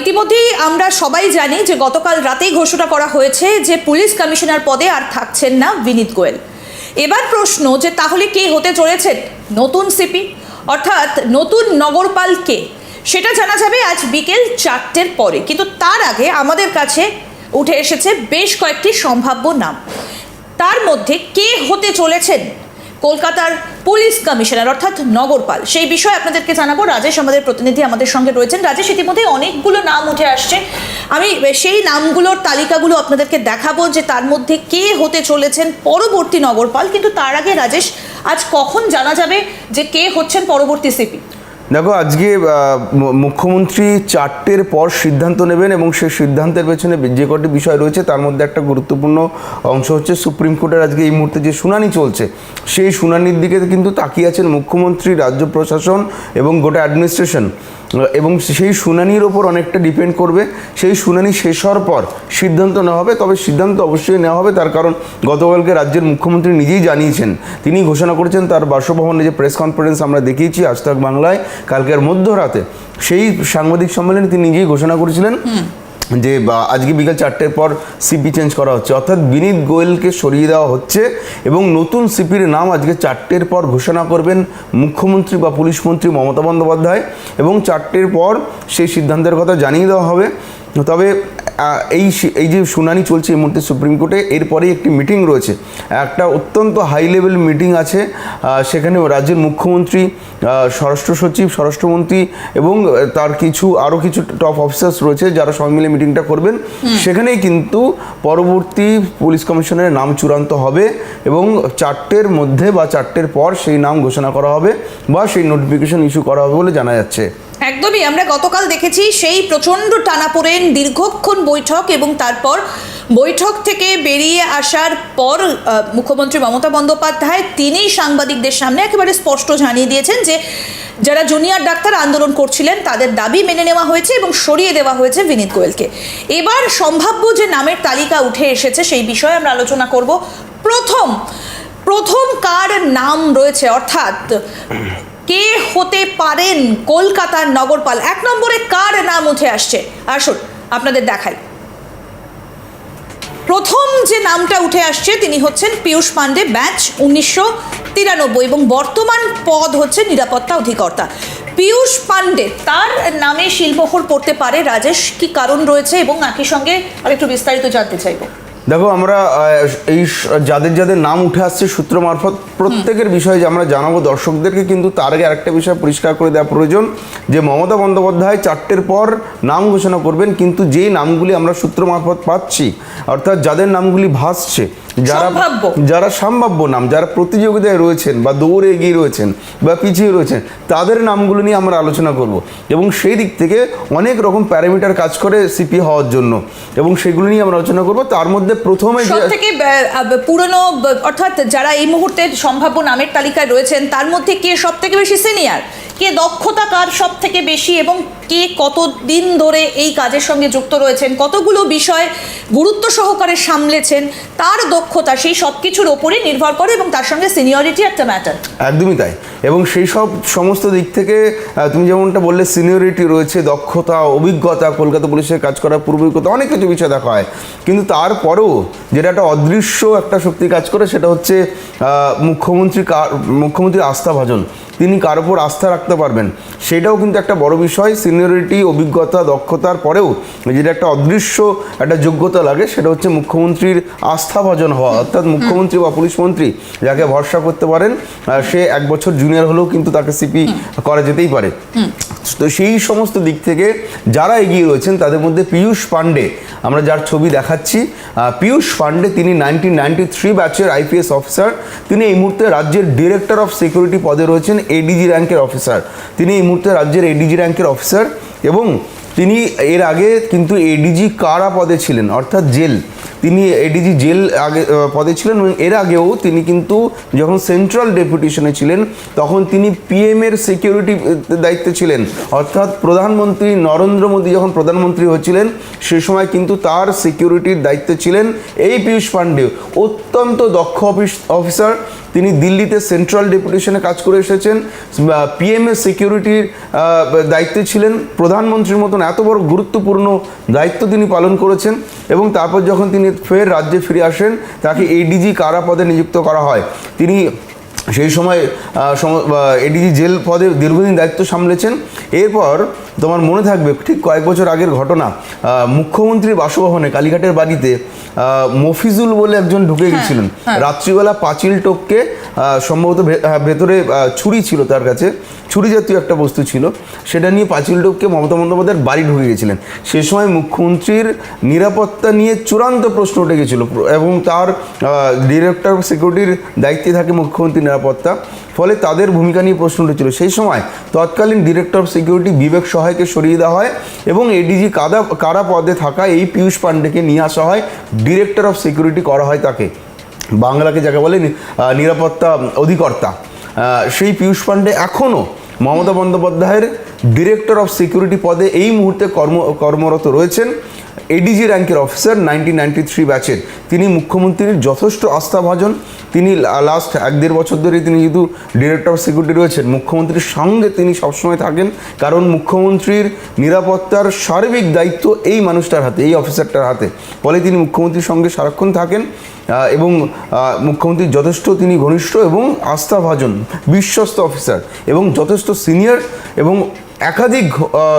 ইতিমধ্যেই আমরা সবাই জানি যে গতকাল রাতেই ঘোষণা করা হয়েছে যে পুলিশ কমিশনার পদে আর থাকছেন না বিনীত গোয়েল। এবার প্রশ্ন যে তাহলে কে হতে চলেছেন? নতুন সিপি? অর্থাৎ নতুন নগরপাল কে? সেটা জানা যাবে আজ বিকেল চারটের পরে। কিন্তু তার আগে আমাদের কাছে উঠে এসেছে বেশ কয়েকটি সম্ভাব্য নাম। তার মধ্যে কে হতে চলেছেন? কলকাতার পুলিশ কমিশনার, অর্থাৎ নগরপাল। সেই বিষয়ে আপনাদেরকে জানাব। রাজেশ আমাদের প্রতিনিধি আমাদের সঙ্গে রয়েছেন। রাজেশ, ইতিমধ্যে অনেকগুলো নাম উঠে আসছে। আমি সেই নামগুলোর তালিকাগুলো আপনাদেরকে দেখাবো যে তার মধ্যে কে হতে চলেছেন পরবর্তী নগরপাল। কিন্তু তার আগে রাজেশ, আজ কখন জানা যাবে যে কে হচ্ছেন পরবর্তী সিপি? দেখো, আজকে মুখ্যমন্ত্রী চারটের পর সিদ্ধান্ত নেবেন এবং সেই সিদ্ধান্তের পেছনে যে কটি বিষয় রয়েছে তার মধ্যে একটা গুরুত্বপূর্ণ অংশ হচ্ছে সুপ্রিম কোর্টের আজকে এই মুহূর্তে যে শুনানি চলছে, সেই শুনানির দিকে কিন্তু তাকিয়ে আছেন মুখ্যমন্ত্রী, রাজ্য প্রশাসন এবং গোটা অ্যাডমিনিস্ট্রেশন। এবং সেই শুনানির ওপর অনেকটা ডিপেন্ড করবে। সেই শুনানি শেষ হওয়ার পর সিদ্ধান্ত নেওয়া হবে, তবে সিদ্ধান্ত অবশ্যই নেওয়া হবে। তার কারণ গতকালকে রাজ্যের মুখ্যমন্ত্রী নিজেই জানিয়েছেন, তিনি ঘোষণা করেছেন তার বাসভবনে যে প্রেস কনফারেন্স আমরা দেখিয়েছি আজ বাংলায়, কালকের মধ্যরাতে, সেই সাংবাদিক সম্মেলনে তিনি নিজেই ঘোষণা করেছিলেন। যে আজকে বিকেল চারটের পর সিপি চেঞ্জ করা হচ্ছে। অর্থাৎ বিনীত গোয়েলকে সরিয়ে দেওয়া হচ্ছে এবং নতুন সিপির নাম আজকে চারটের পর ঘোষণা করবেন মুখ্যমন্ত্রী বা পুলিশ মন্ত্রী মমতা বন্দ্যোপাধ্যায় এবং চারটের পর সেই সিদ্ধান্তের কথা জানিয়ে দেওয়া হবে। তবে এই এই যে শুনানি চলছে এই মুহূর্তে সুপ্রিম কোর্টে এরপরেই একটি মিটিং রয়েছে। একটা অত্যন্ত হাই লেভেল মিটিং আছে সেখানে রাজ্যের মুখ্যমন্ত্রী স্বরাষ্ট্র সচিব স্বরাষ্ট্রমন্ত্রী এবং তার কিছু আরও কিছু টপ অফিসার্স রয়েছে যারা সবাই মিলে মিটিংটা করবেন। সেখানেই কিন্তু পরবর্তী পুলিশ কমিশনের নাম চূড়ান্ত হবে এবং চারটের মধ্যে বা চারটের পর সেই নাম ঘোষণা করা হবে বা সেই নোটিফিকেশন ইস্যু করা হবে বলে জানা যাচ্ছে। একদমই, আমরা গতকাল দেখেছি সেই প্রচণ্ড টানাপোড়েন দীর্ঘক্ষণ বৈঠক এবং তারপর বৈঠক থেকে বেরিয়ে আসার পর মুখ্যমন্ত্রী মমতা বন্দ্যোপাধ্যায় তিনি সাংবাদিকদের সামনে একেবারে স্পষ্ট জানিয়ে দিয়েছেন যে যারা জুনিয়র ডাক্তার আন্দোলন করছিলেন, তাদের দাবি মেনে নেওয়া হয়েছে এবং সরিয়ে দেওয়া হয়েছে বিনীত গোয়েলকে। এবার সম্ভাব্য যে নামের তালিকা উঠে এসেছে সেই বিষয়ে আমরা আলোচনা করব। প্রথম প্রথম কার নাম রয়েছে? অর্থাৎ কে হতে পারেন কলকাতার নগরপাল? এক নম্বরে কার নাম উঠে আসছে? আসুন আপনাদের দেখাই। প্রথম যে নামটা উঠে আসছে, তিনি হচ্ছেন পীয়ূষ পাণ্ডে, ব্যাচ উনিশশো তিরানব্বই এবং বর্তমান পদ হচ্ছে নিরাপত্তা অধিকর্তা। পীয়ূষ পাণ্ডে, তার নামে শিলমোহর পড়তে পারে, রাজেশ কি কারণ রয়েছে এবং একই সঙ্গে আর একটু বিস্তারিত জানতে চাইব। দেখো আমরা এই যাদের যাদের নাম উঠে আসছে সূত্র মারফত প্রত্যেকের বিষয়ে যে আমরা জানাব দর্শকদেরকে কিন্তু তার আগে আরেকটা বিষয় পরিষ্কার করে দেওয়া প্রয়োজন যে মমতা বন্দ্যোপাধ্যায় চারটের পর নাম ঘোষণা করবেন কিন্তু যেই নামগুলি আমরা সূত্র মারফত পাচ্ছি অর্থাৎ যাদের নামগুলি ভাসছে যারা যারা সম্ভাব্য নাম যারা প্রতিযোগিতায় রয়েছেন বা দৌড়ে এগিয়ে রয়েছেন বা পিছিয়ে রয়েছেন তাদের নামগুলো নিয়ে আমরা আলোচনা করব। এবং সেই দিক থেকে অনেক রকম প্যারামিটার কাজ করে সিপি হওয়ার জন্য এবং সেগুলো নিয়ে আমরা আলোচনা করব। তার মধ্যে প্রথমে সবথেকে পুরনো, অর্থাৎ যারা এই মুহূর্তে সম্ভাব্য নামের তালিকায় রয়েছেন, তার মধ্যে কে সব থেকে বেশি সিনিয়র কে দক্ষতা কার সব থেকে বেশি এবং কে কত দিন ধরে এই কাজের সঙ্গে যুক্ত রয়েছেন, কতগুলো বিষয় গুরুত্ব সহকারে সামলেছেন, তার দক্ষতা, সেই সব কিছুর ওপরই নির্ভর করে এবং তার সঙ্গে সিনিয়রিটি একটা ম্যাটার একদমই তাই। এবং সেই সব সমস্ত দিক থেকে তুমি যেমনটা বললে সিনিয়রিটি রয়েছে, দক্ষতা, অভিজ্ঞতা, কলকাতা পুলিশের কাজ করার পূর্ব অভিজ্ঞতা, অনেক কিছু বিষয় দেখা হয়। কিন্তু তারপরেও যেটা একটা অদৃশ্য একটা শক্তি কাজ করে, সেটা হচ্ছে মুখ্যমন্ত্রী কার মুখ্যমন্ত্রীর আস্থাভাজন তিনি কার উপর আস্থা রাখতে পারবেন? সেটাও কিন্তু একটা বড় বিষয়। সিনিয়রিটি অভিজ্ঞতা দক্ষতার পরেও যেটা একটা অদৃশ্য একটা যোগ্যতা লাগে সেটা হচ্ছে মুখ্যমন্ত্রীর আস্থাভাজন হওয়া। অর্থাৎ মুখ্যমন্ত্রী বা পুলিশ মন্ত্রী যাকে ভরসা করতে পারেন সে এক বছর জুনিয়র হলেও কিন্তু তাকে সিপি করা যেতেই পারে। তো সেই সমস্ত দিক থেকে যারা এগিয়ে রয়েছেন তাদের মধ্যে পীয়ূষ পাণ্ডে আমরা যার ছবি দেখাচ্ছি পীয়ূষ পাণ্ডে তিনি নাইনটিন নাইনটি থ্রি ব্যাচের আইপিএস অফিসার তিনি এই মুহূর্তে রাজ্যের ডিরেক্টর অফ সিকিউরিটি পদে রয়েছেন এডিজি র্যাঙ্কের অফিসার তিনি এই মুহূর্তে রাজ্যের এডিজি র্যাঙ্কের অফিসার এবং তিনি এর আগে কিন্তু এডিজি কারা পদে ছিলেন? অর্থাৎ জেল। তিনি এডিজি জেল আগে পদে ছিলেন এবং এর আগেও তিনি কিন্তু যখন সেন্ট্রাল ডেপুটেশনে ছিলেন, তখন তিনি পিএম এর সিকিউরিটি দায়িত্বে ছিলেন। অর্থাৎ প্রধানমন্ত্রী নরেন্দ্র মোদী যখন প্রধানমন্ত্রী হয়েছিলেন সে সময় কিন্তু তার সিকিউরিটির দায়িত্বে ছিলেন এই পীয়ূষ পাণ্ডে। অত্যন্ত দক্ষ অফিস, অফিসার। তিনি দিল্লিতে সেন্ট্রাল ডেপুটেশনে কাজ করে এসেছেন। পিএমএ সিকিউরিটির দায়িত্বে ছিলেন। প্রধানমন্ত্রীর মতন এত বড় গুরুত্বপূর্ণ দায়িত্ব তিনি পালন করেছেন এবং তারপর যখন তিনি ফের রাজ্যে ফিরে আসেন, তাকে এডিজি কারা পদে নিযুক্ত করা হয়। তিনি সেই সময় এডিজি জেল পদে দীর্ঘদিন দায়িত্ব সামলেছেন। এরপর তোমার মনে থাকবে ঠিক কয়েক বছর আগের ঘটনা মুখ্যমন্ত্রীর বাসভবনে কালীঘাটের বাড়িতে মফিজুল বলে একজন ঢুকে গেছিলেন। রাত্রিবেলা পাঁচিল টপকে সম্ভবত ভেতরে ছুরি ছিল তার কাছে ছুরি জাতীয় একটা বস্তু ছিল সেটা নিয়ে পাঁচিল টপকে মমতা বন্দ্যোপাধ্যায়ের বাড়ি ঢুকে গেছিলেন। সে সময় মুখ্যমন্ত্রীর নিরাপত্তা নিয়ে চূড়ান্ত প্রশ্ন উঠে গেছিল এবং তার ডিরেক্টর সিকিউরিটির দায়িত্বে থাকে মুখ্যমন্ত্রী নিরাপত্তা ফলে তাদের ভূমিকা নিয়ে প্রশ্ন উঠেছিল। সেই সময় তৎকালীন ডিরেক্টর অফ সিকিউরিটি বিবেক সহায়কে সরিয়ে দেওয়া হয় এবং এডিজি কাদা কারা পদে থাকা এই পীয়ূষ পাণ্ডেকে নিয়ে আসা হয় ডিরেক্টর অফ সিকিউরিটি করা হয় তাকে। বাংলাকে যাকে বলে নিরাপত্তা অধিকর্তা। সেই পীয়ূষ পাণ্ডে এখনও মমতা বন্দ্যোপাধ্যায়ের ডিরেক্টর অফ সিকিউরিটি পদে এই মুহূর্তে কর্ম কর্মরত রয়েছেন। এডিজি র্যাঙ্কের অফিসার নাইনটিন নাইনটি থ্রি ব্যাচের তিনি মুখ্যমন্ত্রীর যথেষ্ট আস্থাভাজন। তিনি লাস্ট এক দেড় বছর ধরে তিনি যেহেতু ডিরেক্টর অফ সিকিউরিটি রয়েছেন মুখ্যমন্ত্রীর সঙ্গে তিনি সবসময় থাকেন। কারণ মুখ্যমন্ত্রীর নিরাপত্তার সার্বিক দায়িত্ব এই মানুষটার হাতে এই অফিসারটার হাতে। ফলে তিনি মুখ্যমন্ত্রীর সঙ্গে সারাক্ষণ থাকেন এবং আহ, মুখ্যমন্ত্রীর যথেষ্ট তিনি ঘনিষ্ঠ এবং আস্থাভাজন বিশ্বস্ত অফিসার এবং যথেষ্ট সিনিয়র এবং একাধিক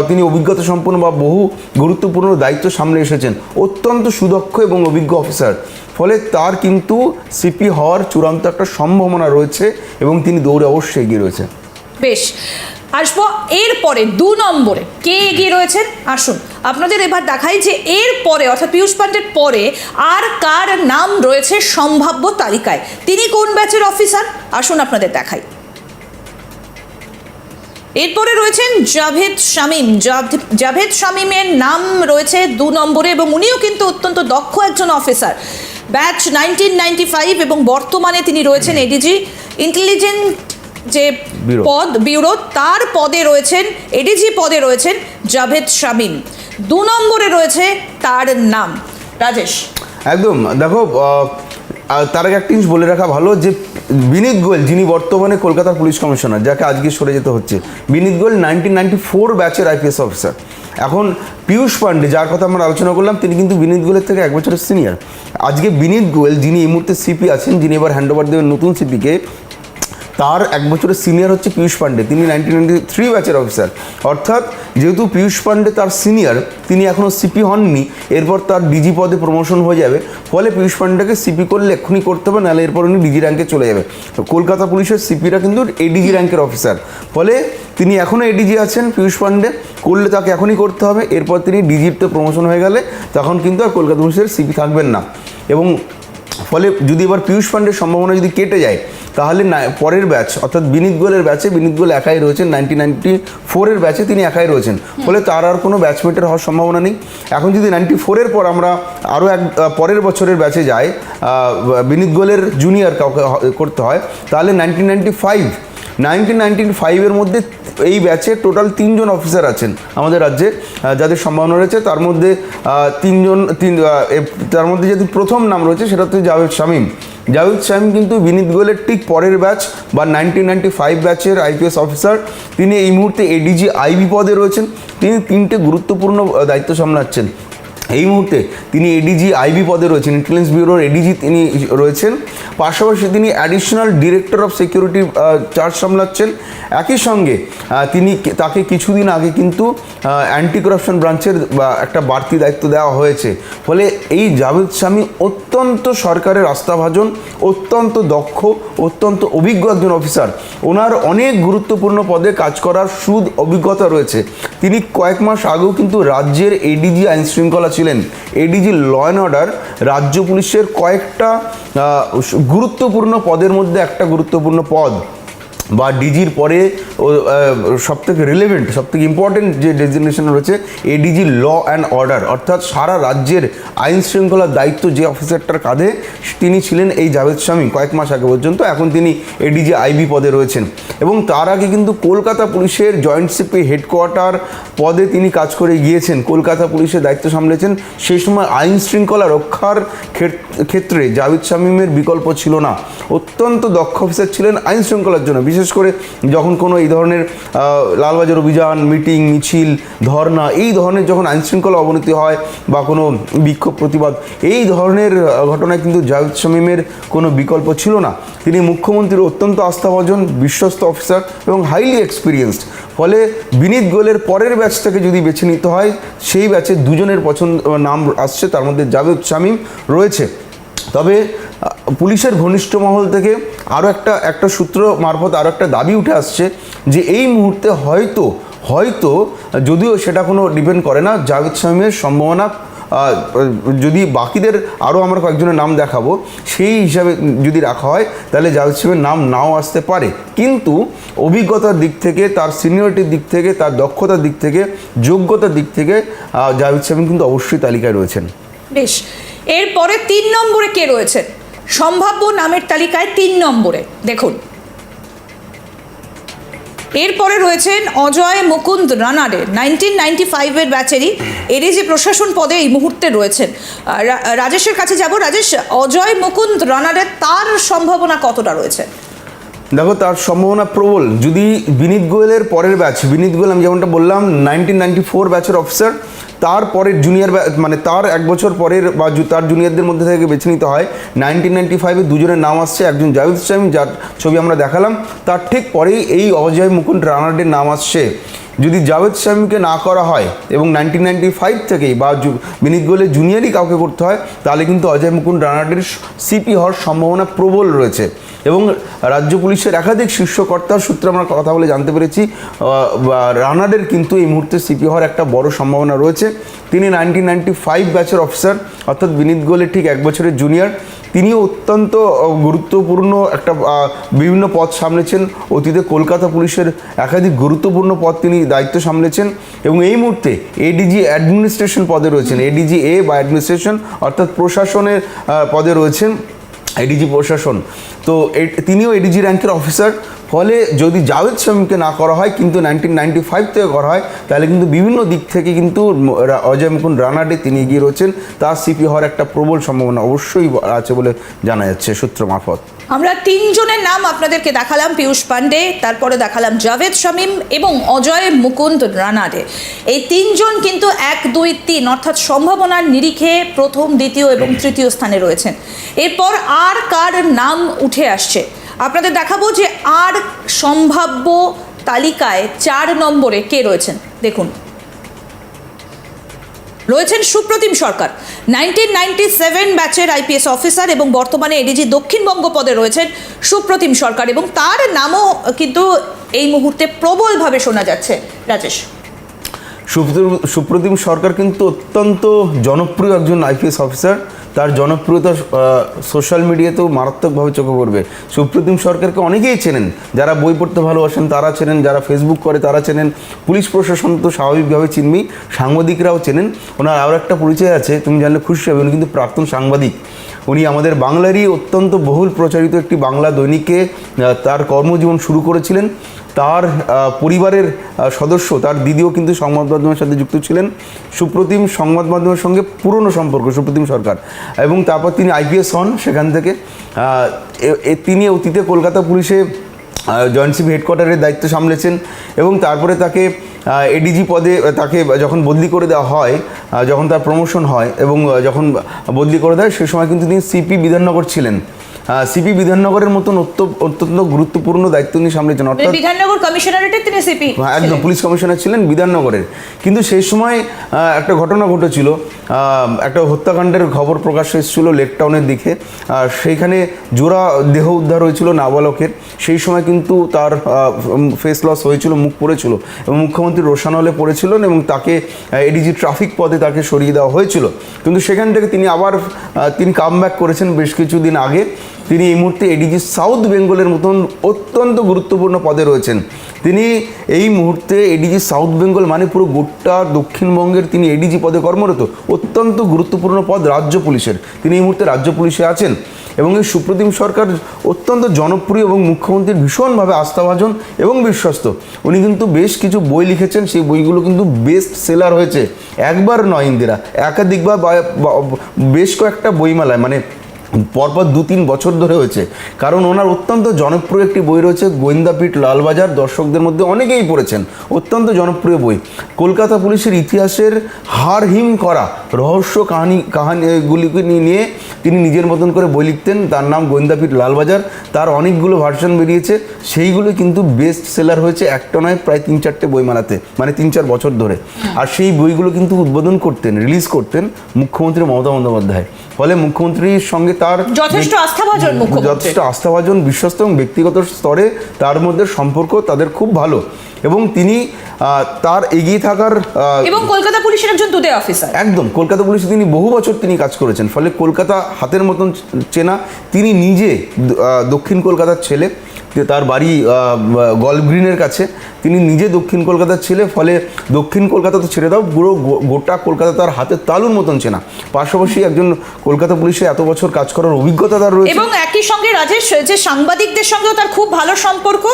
তিনি অভিজ্ঞতা সম্পন্ন বা বহু গুরুত্বপূর্ণ দায়িত্ব সামনে এসেছেন। অত্যন্ত সুদক্ষ এবং অভিজ্ঞ অফিসার ফলে তার কিন্তু সিপি হওয়ার চূড়ান্ত একটা সম্ভাবনা রয়েছে এবং তিনি দৌড়ে অবশ্যই এগিয়ে রয়েছে বেশ, আসব এরপরে দু নম্বরে। কে এগিয়ে রয়েছেন? আসুন, আপনাদের এবার দেখাই যে এর পরে অর্থাৎ পীয়ূষ পাণ্ডের পরে আর কার নাম রয়েছে সম্ভাব্য তালিকায়? তিনি কোন ব্যাচের অফিসার আসুন আপনাদের দেখাই। এরপরে রয়েছেন জাভেদ শামীম। জাভ- জাভেদ শামীমের নাম রয়েছে দু নম্বরে এবং উনিও কিন্তু অত্যন্ত দক্ষ একজন officer batch nineteen ninety five এবং বর্তমানে তিনি রয়েছেন এডিজি ইন্টেলিজেন্ট যে পদ ব্যুরো তার পদে রয়েছেন এডিজি পদে রয়েছেন জাভেদ শামীম। দু নম্বরে রয়েছে তার নাম। রাজেশ। একদম। দেখো তার আগে একটা জিনিস বলে রাখা ভালো যে বিনীত গোয়েল, যিনি বর্তমানে কলকাতার পুলিশ কমিশনার, যাকে আজকে সরে যেতে হচ্ছে। Vineet Goel nineteen ninety four ব্যাচের আইপিএস অফিসার এখন পীয়ূষ পান্ডে যার কথা আমরা আলোচনা করলাম, তিনি কিন্তু বিনীত গোয়েলের থেকে এক বছরের সিনিয়র আজকে বিনীত গোয়েল, যিনি এই মুহূর্তে সিপি আছেন, যিনি এবার হ্যান্ড ওভার দেবেন নতুন সিপিকে তার এক বছরের সিনিয়র হচ্ছে পীয়ূষ পান্ডে তিনি নাইনটিন নাইনটি থ্রি ব্যাচের অফিসার অর্থাৎ যেহেতু পীয়ূষ পান্ডে তার সিনিয়র তিনি এখনও সিপি হননি এরপর তার ডিজি পদে প্রমোশন হয়ে যাবে ফলে পীয়ূষ পান্ডেকে সিপি করলে এক্ষুনি করতে হবে নাহলে এরপর উনি ডিজি র্যাঙ্কে চলে যাবে। তো কলকাতা পুলিশের সিপিরা কিন্তু এডিজি র্যাঙ্কের অফিসার ফলে তিনি এখনও এডিজি আছেন পীয়ূষ পান্ডে করলে তাকে এখনই করতে হবে এরপর তিনি ডিজিতে প্রমোশন হয়ে গেলে তখন কিন্তু আর কলকাতা পুলিশের সিপি থাকবেন না। এবং ফলে যদি এবার পীয়ূষ ফান্ডের সম্ভাবনা যদি কেটে যায় তাহলে পরের ব্যাচ অর্থাৎ বিনীত গোয়েলের ব্যাচে বিনীত গোয়েল একাই রয়েছেন নাইনটিন নাইনটি ফোরের ব্যাচে তিনি একাই রয়েছেন। ফলে তার আর কোনো ব্যাচমেটের হওয়ার সম্ভাবনা নেই। এখন যদি নাইনটি ফোরের পর আমরা আরও এক পরের বছরের ব্যাচে যাই বিনীত গোয়েলের জুনিয়র কাউকে করতে হয় তাহলে nineteen ninety five nineteen nineteen ফাইভের মধ্যে এই ব্যাচে টোটাল তিনজন অফিসার আছেন আমাদের রাজ্যে যাদের সম্ভাবনা রয়েছে। তার মধ্যে তিনজন, তিন তার মধ্যে যদি প্রথম নাম রয়েছে, সেটা হচ্ছে জাভেদ শামীম। জাভেদ শামীম কিন্তু বিনীত গোয়েলের ঠিক পরের ব্যাচ বা নাইনটিন নাইনটি ফাইভ ব্যাচের আইপিএস অফিসার তিনি এই মুহূর্তে এডিজি আইবি পদে রয়েছেন। তিনি তিনটে গুরুত্বপূর্ণ দায়িত্ব সামলাচ্ছেন। এই মুহূর্তে তিনি এডিজি আইবি পদে রয়েছেন ইন্টেলিজেন্স ব্যুরোর এডিজি তিনি রয়েছেন। পাশাপাশি তিনি additional director of security charge সামলাচ্ছেন। একই সঙ্গে তিনি তাকে কিছুদিন আগে কিন্তু অ্যান্টি করাপশন ব্রাঞ্চের একটা বাড়তি দায়িত্ব দেওয়া হয়েছে। ফলে এই জাভেদ স্বামী অত্যন্ত সরকারের আস্থাভাজন, অত্যন্ত দক্ষ, অত্যন্ত অভিজ্ঞ একজন অফিসার ওনার অনেক গুরুত্বপূর্ণ পদে কাজ করার সুদ অভিজ্ঞতা রয়েছে। তিনি কয়েক মাস আগেও কিন্তু রাজ্যের এডিজি আইন শৃঙ্খলা ছিলেন এডিজি ল অ্যান্ড অর্ডার রাজ্য পুলিশের কয়েকটা গুরুত্বপূর্ণ পদের মধ্যে একটা গুরুত্বপূর্ণ পদ। বা ডিজির পরে সব থেকে রিলেভেন্ট সব থেকে ইম্পর্টেন্ট যে ডেজিগনেশন রয়েছে এডিজি ল অ্যান্ড অর্ডার অর্থাৎ সারা রাজ্যের আইন শৃঙ্খলার দায়িত্ব যে অফিসারটার কাঁধে, তিনি ছিলেন এই জাভেদ স্বামী কয়েক মাস আগে পর্যন্ত, এখন তিনি এডিজি আইবি পদে রয়েছেন। এবং তার আগে কিন্তু কলকাতা পুলিশের জয়েন্ট সিপি হেডকোয়ার্টার পদে তিনি কাজ করে গিয়েছেন, কলকাতা পুলিশের দায়িত্ব সামলেছেন। সেই সময় আইন শৃঙ্খলা রক্ষার ক্ষেত- ক্ষেত্রে জাভেদ শামীমের বিকল্প ছিল না। অত্যন্ত দক্ষ অফিসার ছিলেন আইন শৃঙ্খলার জন্য বিশেষ করে যখন কোনো এই ধরনের লালবাজার অভিযান, মিটিং, মিছিল ধর্না এই ধরনের যখন আইনশৃঙ্খলা অবনতি হয় বা কোনো বিক্ষোভ প্রতিবাদ, এই ধরনের ঘটনায় কিন্তু জাভেদ শামীমের কোনো বিকল্প ছিল না। তিনি মুখ্যমন্ত্রীর অত্যন্ত আস্থাভাজন, বিশ্বস্ত অফিসার এবং হাইলি এক্সপিরিয়েন্সড ফলে বিনীত গোয়েলের পরের ব্যাচটাকে যদি বেছে নিতে হয়, সেই ব্যাচে দুজনের পছন্দ, নাম আসছে, তার মধ্যে জাভেদ শামীম রয়েছে। তবে পুলিশের ঘনিষ্ঠ মহল থেকে আরও একটা একটা সূত্র মারফত আরও একটা দাবি উঠে আসছে যে এই মুহূর্তে হয়তো হয়তো যদিও সেটা কোনো ডিপেন্ড করে না জাভেদ শামীমের সম্ভাবনা যদি বাকিদের আরও আমরা কয়েকজনের নাম দেখাবো, সেই হিসাবে যদি রাখা হয়, তাহলে জাভেদ শামীমের নাম নাও আসতে পারে। কিন্তু অভিজ্ঞতার দিক থেকে, তার সিনিয়রিটির দিক থেকে, তার দক্ষতার দিক থেকে, যোগ্যতার দিক থেকে জাভেদ শামীম কিন্তু অবশ্যই তালিকায় রয়েছেন। বেশ। এরপরে তিন নম্বরে কে রয়েছে? সম্ভাব্য নামের তালিকায় তিন নম্বরে। দেখুন। এরপরে রয়েছেন অজয় মুকুন্দ রানাডে। নাইনটিন নাইনটি ফাইভের ব্যাচেরই এরই যে প্রশাসন পদে এই মুহূর্তে রয়েছেন। রাজেশের কাছে যাব। রাজেশ, অজয় মুকুন্দ রানাডে তার সম্ভাবনা কতটা রয়েছে? দেখো, তার সম্ভাবনা প্রবল। যদি বিনীত গোয়েলের পরের ব্যাচ, বিনীত গোয়েল আমি যেমনটা বললাম, নাইনটিন নাইনটি ফোর ব্যাচের অফিসার তার পরের জুনিয়র মানে তার এক বছর পরের বা তার জুনিয়রদের মধ্যে থেকে বেছে নিতে হয়। নাইনটিন নাইনটি ফাইভে দুজনের নাম আসছে, একজন জাভেদ শামীম যার ছবি আমরা দেখালাম। তার ঠিক পরেই এই অজয় মুকুন্দ রানাডের নাম আসছে। যদি জাভেদ শামীমকে না করা হয় এবং নাইনটিন নাইনটি ফাইভ থেকেই বা বিনীত গোয়েলের জুনিয়রই কাউকে করতে হয়, তাহলে কিন্তু অজয় মুকুন্দ রানাডের সিপি হওয়ার সম্ভাবনা প্রবল রয়েছে। এবং রাজ্য পুলিশের একাধিক শীর্ষকর্তার সূত্রে আমরা কথা বলে জানতে পেরেছি রানাডের কিন্তু এই মুহূর্তে সিপি হওয়ার একটা বড় সম্ভাবনা রয়েছে। তিনি নাইনটিন নাইনটি ফাইভ ব্যাচের অফিসার অর্থাৎ বিনীত গোয়েলের ঠিক এক বছরের জুনিয়র তিনিও অত্যন্ত গুরুত্বপূর্ণ একটা বিভিন্ন পদ সামলেছেন। অতীতে কলকাতা পুলিশের একাধিক গুরুত্বপূর্ণ পদ তিনি দায়িত্ব সামলেছেন এবং এই মুহূর্তে এডিজি অ্যাডমিনিস্ট্রেশন পদে রয়েছেন। এডিজি এ বা অ্যাডমিনিস্ট্রেশন অর্থাৎ প্রশাসনের পদে রয়েছেন। এডিজি প্রশাসন তো তিনিও এডিজি র্যাঙ্কের অফিসার। ফলে যদি জাভেদ শামীমকে না করা হয়, কিন্তু নাইনটিন নাইনটি ফাইভ থেকে করা হয়, তাহলে কিন্তু বিভিন্ন দিক থেকে কিন্তু অজয় মুকুন্দ রানাডে তিনি এগিয়ে রয়েছেন। তার সিপি হওয়ার একটা প্রবল সম্ভাবনা অবশ্যই আছে বলে জানা যাচ্ছে সূত্র মারফত। আমরা তিনজনের নাম আপনাদেরকে দেখালাম, পীয়ূষ পান্ডে তারপরে দেখালাম জাভেদ শামীম এবং অজয় মুকুন্দ রানাডে। এই তিনজন কিন্তু এক, দুই, তিন, অর্থাৎ সম্ভাবনার নিরিখে প্রথম, দ্বিতীয় এবং তৃতীয় স্থানে রয়েছেন। এরপর আর কার নাম উঠে আসছে। আপনাদের দেখাবো যে আর সম্ভাব্য তালিকায় চার নম্বরে কে রয়েছেন? দেখুন। রয়েছেন Supratim Sarkar. Nineteen ninety seven ব্যাচের আইপিএস অফিসার এবং বর্তমানে এডিজি দক্ষিণবঙ্গ পদে রয়েছেন সুপ্রতিম সরকার এবং তার নামও কিন্তু এই মুহূর্তে প্রবলভাবে শোনা যাচ্ছে। রাজেশ। সুপ্রতিম সরকার কিন্তু অত্যন্ত জনপ্রিয় একজন আইপিএস অফিসার। তার জনপ্রিয়তা সোশ্যাল মিডিয়াতেও মারাত্মকভাবে চোখে পড়বে। সুপ্রতিম সরকারকে অনেকেই চেনেন। যারা বই পড়তে ভালোবাসেন, তারা চেনেন। যারা ফেসবুক করে, তারা চেনেন। পুলিশ প্রশাসন তো স্বাভাবিকভাবে চিনবি সাংবাদিকরাও চেনেন। ওনার আরও একটা পরিচয় আছে, তুমি জানলে খুশি হবে। উনি কিন্তু প্রাক্তন সাংবাদিক। উনি আমাদের বাংলারই অত্যন্ত বহুল প্রচারিত একটি বাংলা দৈনিকে তার কর্মজীবন শুরু করেছিলেন। তার পরিবারের সদস্য, তার দিদিও কিন্তু সংবাদ মাধ্যমের সাথে যুক্ত ছিলেন। সুপ্রতিম সংবাদ মাধ্যমের সঙ্গে পুরনো সম্পর্ক, সুপ্রতিম সরকার। এবং তারপর তিনি আইপিএস হন সেখান থেকে। তিনি অতীতে কলকাতা পুলিশে জয়েন্ট সিপি হেডকোয়ার্টারের দায়িত্ব সামলেছেন এবং তারপরে তাকে এডিজি পদে তাকে যখন বদলি করে দেওয়া হয় যখন তার প্রমোশন হয় এবং যখন বদলি করে দেয়, সে সময় কিন্তু তিনি সিপি বিধাননগর ছিলেন। সিপি বিধাননগরের মতন অত্য- অত্যন্ত গুরুত্বপূর্ণ দায়িত্ব তিনি সামলেছেন মানে অর্থাৎ বিধাননগর কমিশনারেটের তিনি সিপি হ্যাঁ, একদম পুলিশ কমিশনার ছিলেন বিধাননগরের। কিন্তু সেই সময় একটা ঘটনা ঘটেছিল একটা হত্যাকাণ্ডের খবর প্রকাশ এসেছিল লেক টাউনের দিকে। আর সেইখানে জোড়া দেহ উদ্ধার হয়েছিল নাবালকের। সেই সময় কিন্তু তার ফেস লস হয়েছিল মুখ পড়েছিল এবং মুখ্যমন্ত্রী রোশান হলে পড়েছিলেন এবং তাকে এডিজি ট্রাফিক পদে তাকে সরিয়ে দেওয়া হয়েছিল। কিন্তু সেখান থেকে তিনি আবার তিনি কাম করেছেন বেশ কিছুদিন আগে। তিনি এই মুহূর্তে এডিজি সাউথ বেঙ্গলের মতন অত্যন্ত গুরুত্বপূর্ণ পদে রয়েছেন। তিনি এই মুহূর্তে এডিজি সাউথ বেঙ্গল মানে পুরো গোটা দক্ষিণবঙ্গের তিনি এডিজি পদে কর্মরত, অত্যন্ত গুরুত্বপূর্ণ পদ রাজ্য পুলিশের। তিনি এই মুহূর্তে রাজ্য পুলিশে আছেন এবং এই সুপ্রতিম সরকার অত্যন্ত জনপ্রিয় এবং মুখ্যমন্ত্রীর ভীষণভাবে আস্থাভাজন এবং বিশ্বস্ত। উনি কিন্তু বেশ কিছু বই লিখেছেন, সেই বইগুলো কিন্তু বেস্ট সেলার হয়েছে। একবার নয় ইন্দিরা, একাধিকবার বেশ কয়েকটা বইমেলায় মানে পরপর দু তিন বছর ধরে হয়েছে। কারণ ওনার অত্যন্ত জনপ্রিয় একটি বই রয়েছে গোয়েন্দাপীঠ লালবাজার, দর্শকদের মধ্যে অনেকেই পড়েছেন। অত্যন্ত জনপ্রিয় বই। কলকাতা পুলিশের ইতিহাসের হার হিম করা রহস্য কাহিনী কাহানিগুলিকে নিয়ে তিনি নিজের মতন করে বই লিখতেন তার নাম গোয়েন্দাপীঠ লালবাজার তার অনেকগুলো ভার্সন বেরিয়েছে সেইগুলো কিন্তু বেস্ট সেলার হয়েছে একটা নয় প্রায় তিন চারটে বই মেলাতে মানে তিন চার বছর ধরে। আর সেই বইগুলো কিন্তু উদ্বোধন করতেন রিলিজ করতেন মুখ্যমন্ত্রী মমতা বন্দ্যোপাধ্যায়। ফলে মুখ্যমন্ত্রীর সঙ্গে তার যথেষ্ট আস্থাভাজন। যথেষ্ট আস্থাভাজন বিশ্বস্ত এবং ব্যক্তিগত স্তরে তার মধ্যে সম্পর্ক তাদের খুব ভালো। এবং তিনি আহ, তার এগিয়ে থাকার আহ, এবং কলকাতা পুলিশের একজন দুদে অফিসার একদম কলকাতা পুলিশে তিনি বহু বছর তিনি কাজ করেছেন। ফলে কলকাতা হাতের মতন চেনা তিনি নিজে দক্ষিণ কলকাতার ছেলে। তার বাড়ি গল্ফ গ্রিনের কাছে। তিনি নিজে দক্ষিণ কলকাতার ছেলে ফলে দক্ষিণ কলকাতা তো ছেড়ে দাও পুরো গোটা কলকাতা তার হাতের তালুর মতন চেনা। পাশাপাশি একজন কলকাতা পুলিশে এত বছর কাজ করার অভিজ্ঞতা তার রয়েছে। এবং একই সঙ্গে রাজেশ যে সাংবাদিকদের সঙ্গেও তার খুব ভালো সম্পর্ক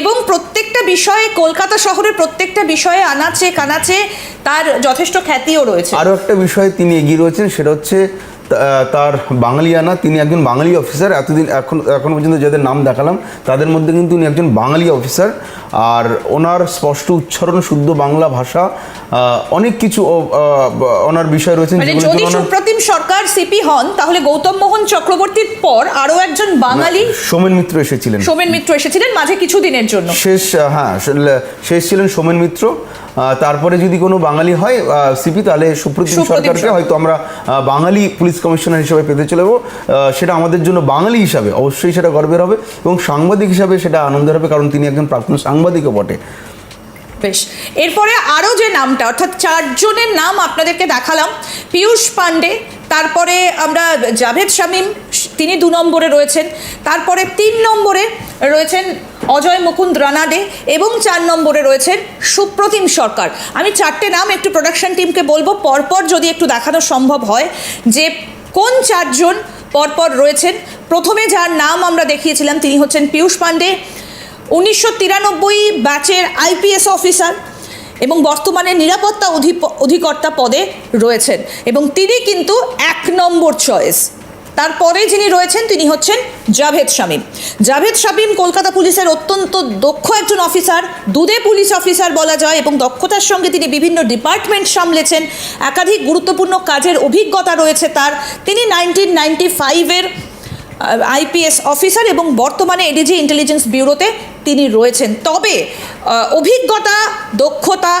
এবং প্রত্যেকটা বিষয়ে কলকাতা শহরের প্রত্যেকটা বিষয়ে আনাচে কানাচে তার যথেষ্ট খ্যাতিও রয়েছে। আরও একটা বিষয়ে তিনি এগিয়ে রয়েছেন সেটা হচ্ছে তার বাঙালিয়ানা তিনি একজন বাঙালি অফিসার এতদিন এখন এখন পর্যন্ত যাদের নাম দেখালাম তাদের মধ্যে কিন্তু উনি একজন বাঙালি অফিসার আর ওনার স্পষ্ট উচ্চারণ শুদ্ধ বাংলা ভাষা অনেক কিছু ওনার বিষয় রয়েছে মানে যদি সুপ্রতিম সরকার সিপি হন তাহলে গৌতম মোহন চক্রবর্তীর পর আরও একজন বাঙালি সোমেন মিত্র এসেছিলেন। সোমেন মিত্র এসেছিলেন মাঝে কিছুদিনের জন্য। শেষ হ্যাঁ শেষ- ছিলেন সোমেন মিত্র তারপরে যদি কোনো বাঙালি হয় সিপি তাহলে সুপ্রতিম সরকারকে হয়তো আমরা বাঙালি পুলিশ কমিশনার হিসেবে পেতে চলেব। আহ, সেটা আমাদের জন্য বাঙালি হিসাবে অবশ্যই সেটা গর্বের হবে এবং সাংবাদিক হিসাবে সেটা আনন্দের হবে কারণ তিনি একজন প্রাক্তন সাংবাদিকও বটে। বেশ এরপরে আরও যে নামটা অর্থাৎ চারজনের নাম আপনাদেরকে দেখালাম পীয়ূষ পান্ডে তারপরে আমরা জাভেদ শামীম তিনি দু নম্বরে রয়েছেন তারপরে তিন নম্বরে রয়েছেন অজয় মুকুন্দ রানাডে এবং চার নম্বরে রয়েছেন সুপ্রতিম সরকার। আমি চারটে নাম একটু প্রোডাকশন টিমকে বলব, পরপর যদি একটু দেখানো সম্ভব হয় যে কোন চারজন পরপর রয়েছেন। প্রথমে যার নাম আমরা দেখিয়েছিলাম, তিনি হচ্ছেন পীয়ূষ পান্ডে উনিশশো তিরানব্বই ব্যাচের আইপিএস অফিসার এবং বর্তমানে নিরাপত্তা অধিকর্তা পদে রয়েছেন। এবং তিনি কিন্তু এক নম্বর চয়েস তারপরে যিনি রয়েছেন তিনি হচ্ছেন জাভেদ শামীম। জাভেদ শামীম কলকাতা পুলিশের অত্যন্ত দক্ষ একজন অফিসার দুদে পুলিশ অফিসার বলা যায়, এবং দক্ষতার সঙ্গে তিনি বিভিন্ন ডিপার্টমেন্ট সামলেছেন। একাধিক গুরুত্বপূর্ণ কাজের অভিজ্ঞতা রয়েছে তার। তিনি নাইনটিন নাইনটি ফাইভের আইপিএস অফিসার এবং বর্তমানে এডিজি ইন্টেলিজেন্স ব্যুরোতে তিনি রয়েছেন। তবে অভিজ্ঞতা, দক্ষতা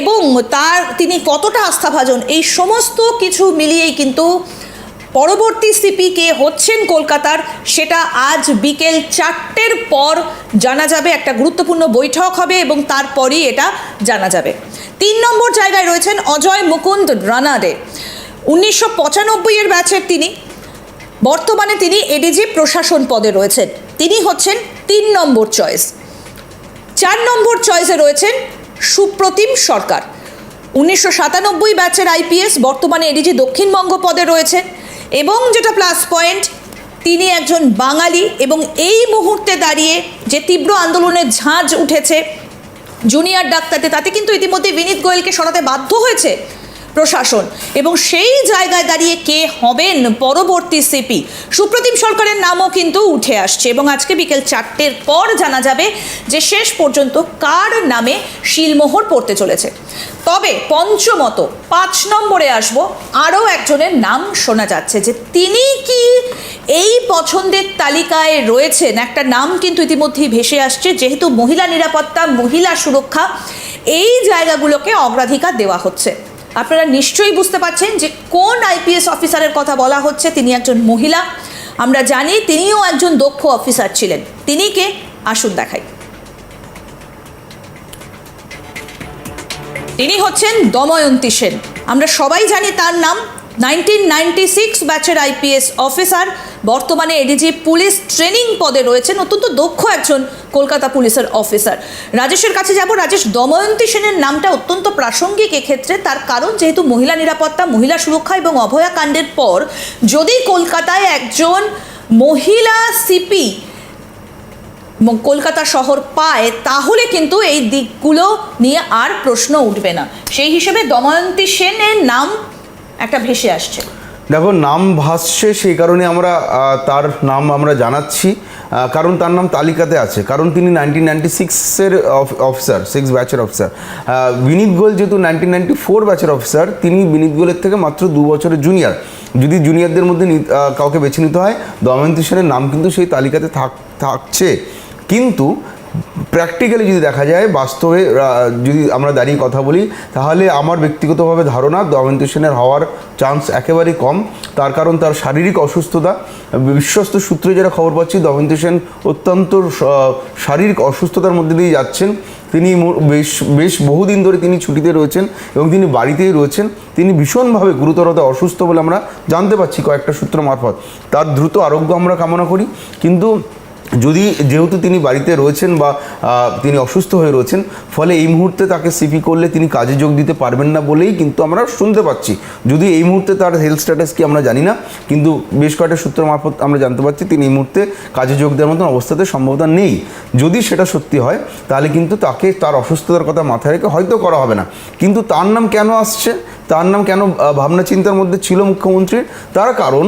এবং তার, তিনি কতটা আস্থাভাজন, এই সমস্ত কিছু মিলিয়েই কিন্তু পরবর্তী সিপি কে হচ্ছেন কলকাতার, সেটা আজ বিকেল চারটের পর জানা যাবে। একটা গুরুত্বপূর্ণ বৈঠক হবে এবং তারপরই এটা জানা যাবে। তিন নম্বর জায়গায় রয়েছেন অজয় মুকুন্দ রানাডে। উনিশশো পঁচানব্বইয়ের ব্যাচের তিনি। বর্তমানে তিনি এডিজি প্রশাসন পদে রয়েছেন। তিনি হচ্ছেন তিন নম্বর চয়েস। চার নম্বর চয়েসে রয়েছেন সুপ্রতিম সরকার। উনিশশো সাতানব্বই ব্যাচের আইপিএস, বর্তমানে এডিজি দক্ষিণবঙ্গ পদে রয়েছেন এবং যেটা প্লাস পয়েন্ট তিনি একজন বাঙালি এবং এই মুহূর্তে দাঁড়িয়ে যে তীব্র আন্দোলনের ঝাঁজ উঠেছে জুনিয়র ডাক্তারদের, তাতে কিন্তু ইতিমধ্যে বিনীত গোয়েলকে সরাতে বাধ্য হয়েছে প্রশাসন। এবং সেই জায়গায় দাঁড়িয়ে কে হবেন পরবর্তী সিপি সুপ্রতিম সরকারের নামও কিন্তু উঠে আসছে। এবং আজকে বিকেল চারটের পর জানা যাবে যে শেষ পর্যন্ত কার নামে শিলমোহর পড়তে চলেছে। তবে পঞ্চমত, পাঁচ নম্বরে আসব, আরও একজনের নাম শোনা যাচ্ছে যে তিনি কি এই পছন্দের তালিকায় রয়েছেন? একটা নাম কিন্তু ইতিমধ্যেই ভেসে আসছে, যেহেতু মহিলা নিরাপত্তা, মহিলা সুরক্ষা, এই জায়গাগুলোকে অগ্রাধিকার দেওয়া হচ্ছে। আপনারা নিশ্চয়ই বুঝতে পারছেন যে কোন আইপিএস অফিসারের কথা বলা হচ্ছে। তিনি একজন মহিলা। আমরা জানি তিনিও একজন দক্ষ অফিসার ছিলেন। তিনি কে? আসুন দেখাই। তিনি হচ্ছেন দময়ন্তী সেন। আমরা সবাই জানি তার নাম। নাইনটিন নাইনটি সিক্স ব্যাচের আইপিএস অফিসার। বর্তমানে এডিজি পুলিশ ট্রেনিং পদে রয়েছেন। অত্যন্ত দক্ষ একজন কলকাতা পুলিশের অফিসার। রাজেশের কাছে যাব। রাজেশ দময়ন্তী সেনের নামটা অত্যন্ত প্রাসঙ্গিক এক্ষেত্রে। তার কারণ যেহেতু মহিলা নিরাপত্তা, মহিলা সুরক্ষা এবং অভয়া কাণ্ডের পর যদি কলকাতায় একজন মহিলা সিপি কলকাতা শহর পায়, তাহলে কিন্তু এই দিকগুলো নিয়ে আর প্রশ্ন উঠবে না। সেই হিসেবে দময়ন্তী সেনের নাম একটা ভেসে আসছে। দেখো, নাম ভাসছে সেই কারণে আমরা তার নাম আমরা জানাচ্ছি কারণ তার নাম তালিকাতে আছে। কারণ তিনি নাইনটিন নাইনটি সিক্সের অফিসার সিক্স ব্যাচের অফিসার। বিনীত গোয়েল যেহেতু নাইনটিন নাইনটি ফোর ব্যাচের অফিসার, তিনি বিনীত গোয়েলের থেকে মাত্র দু বছরের জুনিয়র যদি জুনিয়রদের মধ্যে কাউকে বেছে নিতে হয়, দময়ন্তী সেনের নাম কিন্তু সেই তালিকাতে থাক, থাকছে। কিন্তু প্র্যাকটিক্যালি যদি দেখা যায়, বাস্তবে যদি আমরা দাঁড়িয়ে কথা বলি, তাহলে আমার ব্যক্তিগতভাবে ধারণা দময়ন্তী সেনের হওয়ার চান্স একেবারেই কম। তার কারণ তার শারীরিক অসুস্থতা, বিশ্বস্ত সূত্রে যারা খবর পাচ্ছি, দময়ন্তী সেন অত্যন্ত শারীরিক অসুস্থতার মধ্যে দিয়ে যাচ্ছেন। তিনি বেশ বেশ বহুদিন ধরে তিনি ছুটিতে রয়েছেন এবং তিনি বাড়িতেই রয়েছেন। তিনি ভীষণভাবে গুরুতরতা অসুস্থ বলে আমরা জানতে পারছি কয়েকটা সূত্র মারফত। তার দ্রুত আরোগ্য আমরা কামনা করি। কিন্তু যদি যেহেতু তিনি বাড়িতে রয়েছেন বা তিনি অসুস্থ হয়ে রয়েছেন, ফলে এই মুহূর্তে তাকে সিপি করলে তিনি কাজে যোগ দিতে পারবেন না বলেই কিন্তু আমরা শুনতে পাচ্ছি। যদি এই মুহূর্তে তার হেলথ স্ট্যাটাস কি আমরা জানি না, কিন্তু বেশ কয়েকটা সূত্র মারফত আমরা জানতে পারছি তিনি এই মুহূর্তে কাজে যোগ দেওয়ার মতন অবস্থাতে সম্ভাবনা নেই। যদি সেটা সত্যি হয়, তাহলে কিন্তু তাকে তার অসুস্থতার কথা মাথায় রেখে হয়তো করা হবে না। কিন্তু তার নাম কেন আসছে? তার নাম কেন ভাবনা চিন্তার মধ্যে ছিল মুখ্যমন্ত্রীর? তার কারণ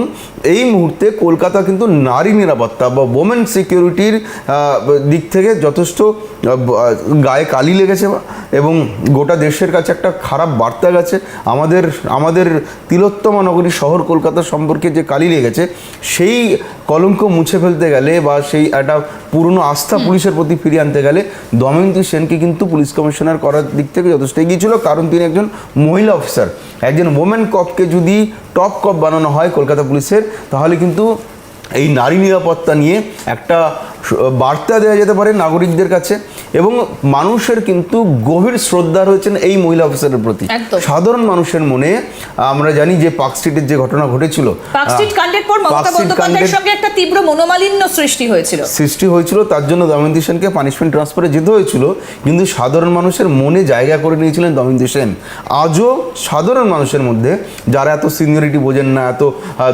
এই মুহূর্তে কলকাতা কিন্তু নারী নিরাপত্তা বা ওমেন সিকিউরিটির দিক থেকে যথেষ্ট গায়ে কালি লেগেছে এবং গোটা দেশের কাছে একটা খারাপ বার্তা গেছে। আমাদের আমাদের তিলোত্তমা নগরী শহর কলকাতা সম্পর্কে যে কালি লেগেছে সেই কলঙ্ক মুছে ফেলতে গেলে বা সেই একটা পুরনো আস্থা পুলিশের প্রতি ফিরিয়ে আনতে গেলে দময়ন্তী সেনকে কিন্তু পুলিশ কমিশনার করার দিক থেকে যথেষ্ট এগিয়ে ছিল। কারণ তিনি একজন মহিলা অফিসার একজন ওমেন কপকে যদি টপ কপ বানানো হয় কলকাতা পুলিশের, তাহলে কিন্তু এই নারী নিরাপত্তা নিয়ে একটা বার্তা দেওয়া যেতে পারে নাগরিকদের কাছে এবং মানুষের কিন্তু গভীর শ্রদ্ধা রয়েছেন এই মহিলা অফিসারের প্রতি। সাধারণ মানুষের মনে আমরা জানি যে পার্ক স্ট্রিটের যে ঘটনা ঘটেছিল পার্কস্ট্রিট কাণ্ডের পর মমতা বন্দ্যোপাধ্যায়ের সঙ্গে একটা তীব্র মনোমালিন্য সৃষ্টি হয়েছিল। সৃষ্টি হয়েছিল তার জন্য দময়ন্তী সেনকে পানিশমেন্ট ট্রান্সফারে যেতে হয়েছিল কিন্তু সাধারণ মানুষের মনে জায়গা করে নিয়েছিলেন দময়ন্তী সেন। আজও সাধারণ মানুষের মধ্যে যারা এত সিনিয়রিটি বোঝেন না এত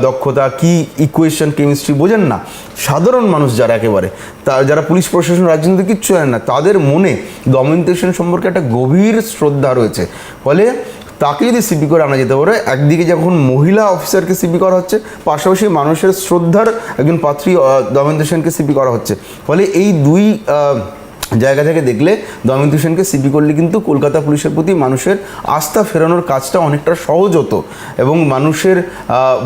দক্ষতা কি ইকুয়েশন কেমিস্ট্রি বোঝেন না সাধারণ মানুষ যারা একেবারে, তা যারা পুলিশ প্রশাসন রাজনীতি কিচ্ছু জানে না, তাদের মনে দময়ন্তী সেন সম্পর্কে একটা গভীর শ্রদ্ধা রয়েছে। ফলে তাকে যদি সিপি করে আনা যেতে পারে, একদিকে যখন মহিলা অফিসারকে সিপি করা হচ্ছে, পাশাপাশি মানুষের শ্রদ্ধার একজন পাত্রী দমেন্দ্র সেনকে সিপি করা হচ্ছে। ফলে এই দুই জায়গা থেকে দেখলে দময়ন্তী সেনকে সিপি করলে কিন্তু কলকাতা পুলিশের প্রতি মানুষের আস্থা ফেরানোর কাজটা অনেকটা সহজ হতো এবং মানুষের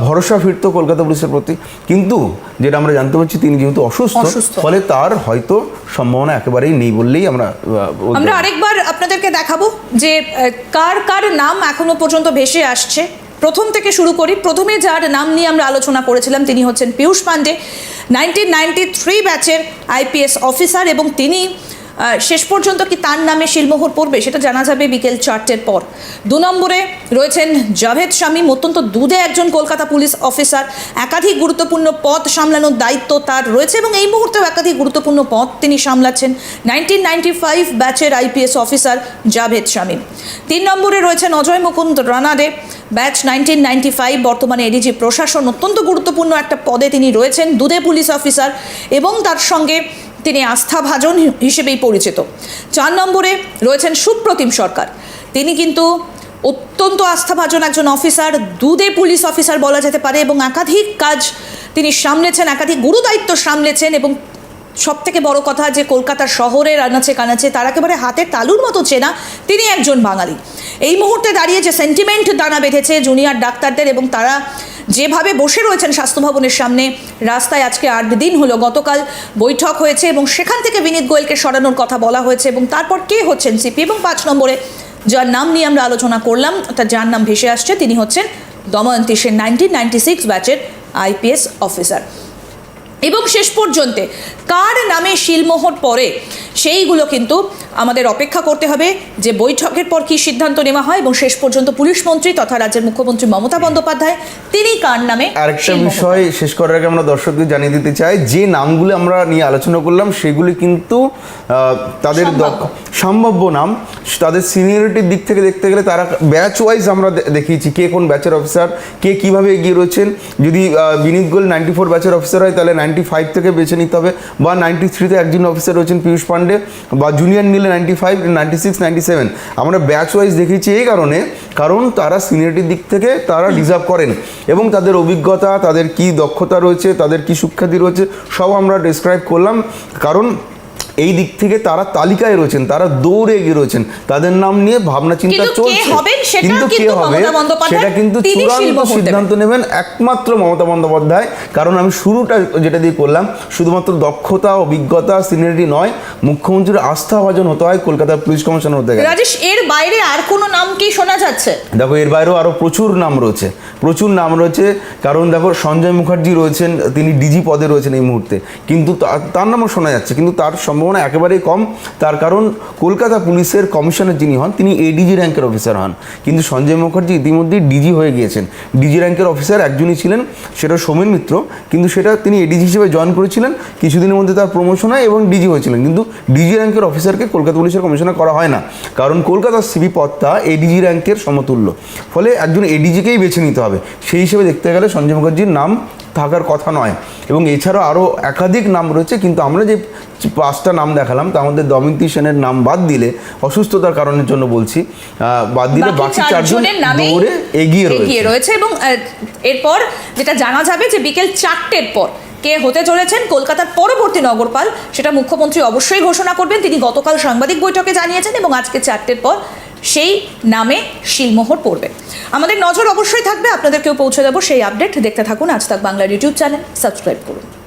ভরসা ফিরতো কলকাতা পুলিশের প্রতি। কিন্তু যেটা আমরা জানতে পারছি তিনি যেহেতু অসুস্থ। ফলে তার হয়তো সম্ভাবনা একেবারেই নেই বললেই আমরা আমরা আরেকবার আপনাদেরকে দেখাবো যে কার কার নাম এখনও পর্যন্ত ভেসে আসছে। প্রথম থেকে শুরু করি। প্রথমে যার নাম নিয়ে আমরা আলোচনা করেছিলাম তিনি হচ্ছেন Piyush Pandey. Nineteen ninety three ব্যাচের আইপিএস অফিসার এবং তিনি শেষ পর্যন্ত কি তার নামে শিলমোহর পড়বে সেটা জানা যাবে বিকেল চারটের পর। দু নম্বরে রয়েছেন জাভেদ শামীম অত্যন্ত দুধে একজন কলকাতা পুলিশ অফিসার। একাধিক গুরুত্বপূর্ণ পদ সামলানোর দায়িত্ব তার রয়েছে এবং এই মুহূর্তেও একাধিক গুরুত্বপূর্ণ পদ তিনি সামলাচ্ছেন। নাইনটিন নাইনটি ফাইভ ব্যাচের আইপিএস অফিসার জাভেদ শামীম তিন নম্বরে রয়েছেন Ajay Mukund Ranade, batch nineteen ninety five, বর্তমানে এডিজি প্রশাসন। অত্যন্ত গুরুত্বপূর্ণ একটা পদে তিনি রয়েছেন, দুধে পুলিশ অফিসার এবং তার সঙ্গে তিনি আস্থাভাজন হিসেবেই পরিচিত। চার নম্বরে রয়েছেন সুপ্রতিম সরকার। তিনি কিন্তু অত্যন্ত আস্থাভাজন একজন অফিসার, দুদে পুলিশ অফিসার বলা যেতে পারে, এবং একাধিক কাজ তিনি সামলেছেন, একাধিক গুরুদায়িত্ব সামলেছেন এবং সব থেকে বড় কথা যে কলকাতার শহরের আনাচে কানাচে, তার একেবারে হাতের তালুর মতো চেনা তিনি একজন বাঙালি। এই মুহূর্তে দাঁড়িয়ে যে সেন্টিমেন্ট দানা বেঁধেছে জুনিয়র ডাক্তারদের এবং তারা যেভাবে বসে রয়েছেন স্বাস্থ্য ভবনের সামনে, রাস্তায় আজকে আট দিন হলো, গতকাল বৈঠক হয়েছে এবং সেখান থেকে বিনীত গোয়েলকে সরানোর কথা বলা হয়েছে এবং তারপর কে হচ্ছেন সিপি এবং পাঁচ নম্বরে যার নাম নিয়ে আমরা আলোচনা করলাম, অর্থাৎ যার নাম ভেসে আসছে, তিনি হচ্ছেন Damayanti Sen nineteen ninety six ব্যাচের আইপিএস অফিসার এবং শেষ পর্যন্ত কার নামে শিলমোহর পরে সেইগুলো কিন্তু আমাদের অপেক্ষা করতে হবে যে বৈঠকের পর কী সিদ্ধান্ত নেওয়া হয় এবং শেষ পর্যন্ত পুলিশ মন্ত্রী তথা রাজ্যের মুখ্যমন্ত্রী মমতা বন্দ্যোপাধ্যায় তিনি কার নামে আরেকটা বিষয় শেষ করার আগে আমরা দর্শকদের জানিয়ে দিতে চাই যে নামগুলো আমরা নিয়ে আলোচনা করলাম সেগুলি কিন্তু তাদের সম্ভাব্য। নাম। তাদের সিনিয়রিটির দিক থেকে দেখতে গেলে তারা ব্যাচ ওয়াইজ আমরা দেখিয়েছি কে কোন ব্যাচের অফিসার কে কীভাবে এগিয়ে রয়েছেন। যদি বিনীত গোল নাইনটি ফোর ব্যাচের অফিসার হয় তাহলে নাইনটি ফাইভ থেকে বেছে নিতে হবে বা নাইনটি থ্রিতে একজন অফিসার রয়েছেন পীযূষ পান্ডে বা জুনিয়র নিলে ninety five ninety six ninety seven আমরা ব্যাচ ওয়াইজ দেখেছি এই কারণে, কারণ তারা সিনিয়রিটির দিক থেকে তারা ডিজার্ভ করেন এবং তাদের অভিজ্ঞতা, তাদের কি দক্ষতা রয়েছে, তাদের কি সুখ্যাতি রয়েছে, সব আমরা ডিসক্রাইব করলাম। কারণ এই দিক থেকে তারা তালিকায় রয়েছেন তারা দৌড়ে এগিয়ে রয়েছেন। তাদের নাম নিয়ে ভাবনা চিন্তা চলছে। কিন্তু কে হবে সেটা কিন্তু চূড়ান্ত সিদ্ধান্ত নেবেন একমাত্র মমতা বন্দ্যোপাধ্যায়। কারণ আমি শুরুটা যেটা দিয়ে করলাম শুধুমাত্র দক্ষতা অভিজ্ঞতা সিনিয়রিটি নয় মুখ্যমন্ত্রীর আস্থা ভাজন হতে হয় কলকাতার পুলিশ কমিশনার হতে গেলে। রাজেশ এর বাইরে আর কোনো নাম কি শোনা যাচ্ছে? দেখো এর বাইরেও আরও প্রচুর নাম রয়েছে। প্রচুর নাম রয়েছে কারণ দেখো সঞ্জয় মুখার্জি রয়েছেন তিনি ডিজি পদে রয়েছেন এই মুহূর্তে। কিন্তু তার নামও শোনা যাচ্ছে কিন্তু তার সম্ভাবনা একেবারেই কম। তার কারণ কলকাতা পুলিশের কমিশনার যিনি হন, তিনি এডিজি র্যাঙ্কের অফিসার হন। কিন্তু সঞ্জয় মুখার্জি ইতিমধ্যেই ডিজি হয়ে গিয়েছেন। ডিজি র্যাঙ্কের অফিসার একজনই ছিলেন, সেটা সৌমেন মিত্র। কিন্তু সেটা তিনি এডিজি হিসেবে জয়েন করেছিলেন। কিছুদিনের মধ্যে তার প্রমোশন হয় এবং ডিজি হয়েছিলেন। কিন্তু ডিজি র্যাঙ্কের অফিসারকে কলকাতা পুলিশের কমিশনার করা হয় না। কারণ কলকাতার সিবি পদটা এডিজি র্যাঙ্কের সমতুল্য। ফলে একজন এডিজিকেই বেছে নিতে হবে? সেই হিসেবে দেখতে গেলে সঞ্জয় মুখার্জির নাম থাকার কথা নয়। এবং এছাড়াও আরও একাধিক নাম রয়েছে কিন্তু আমরা যে পাঁচটা নাম দেখালাম তার মধ্যে দময়ন্তী সেনের নাম বাদ দিলে অসুস্থতার কারণের জন্য বলছি বাদ দিলে বাকি চারজনের দৌড়ে এগিয়ে এগিয়ে রয়েছে। রয়েছে এবং এরপর যেটা জানা যাবে যে বিকেল চারটের পর কে হতে চলেছেন কলকাতার পরবর্তী নগরপাল সেটা মুখ্যমন্ত্রী অবশ্যই ঘোষণা করবেন। তিনি গতকাল সাংবাদিক বৈঠকে জানিয়েছেন এবং আজকে চারটের পর সেই নামে শিলমোহর পড়বে। আমাদের নজর অবশ্যই থাকবে, আপনাদেরকেও পৌঁছে দেবো সেই আপডেট দেখতে থাকুন, আজ তাক বাংলার ইউটিউব চ্যানেল। সাবস্ক্রাইব করুন।